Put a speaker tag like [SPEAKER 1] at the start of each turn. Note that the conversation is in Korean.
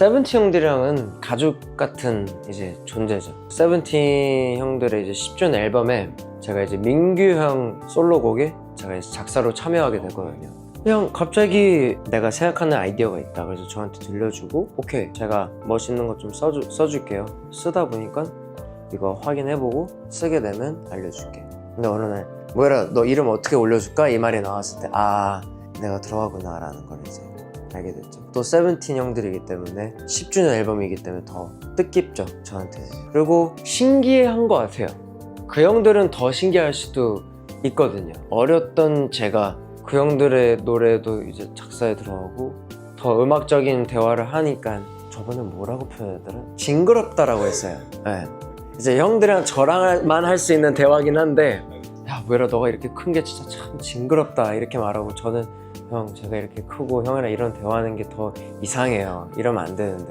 [SPEAKER 1] 세븐틴 형들이랑은 가족 같은 이제 존재죠. 세븐틴 형들의 이제 10주년 앨범에 제가 이제 민규 형 솔로곡에 제가 이제 작사로 참여하게 되거든요. 그냥 갑자기 내가 생각하는 아이디어가 있다. 그래서 저한테 들려주고, 오케이, 제가 멋있는 거좀 써주, 써줄게요. 쓰다 보니까 이거 확인해보고 쓰게 되면 알려줄게. 근데 어느 날, 뭐야, 너 이름 어떻게 올려줄까? 이 말이 나왔을 때, 아, 내가 들어가구나 라는 걸 이제 알게 됐죠. 또 세븐틴 형들이기 때문에 10주년 앨범이기 때문에 더 뜻깊죠, 저한테. 그리고 신기한 것 같아요. 그 형들은 더 신기할 수도 있거든요. 어렸던 제가 그 형들의 노래도 이제 작사에 들어가고 더 음악적인 대화를 하니까 저번에 뭐라고 표현했더라? 징그럽다라고 했어요. 네. 이제 형들이랑 저랑만 할 수 있는 대화긴 한데 야 뭐라 너가 이렇게 큰 게 진짜 참 징그럽다 이렇게 말하고 저는 형 제가 이렇게 크고 형이랑 이런 대화하는 게 더 이상해요. 이러면 안 되는데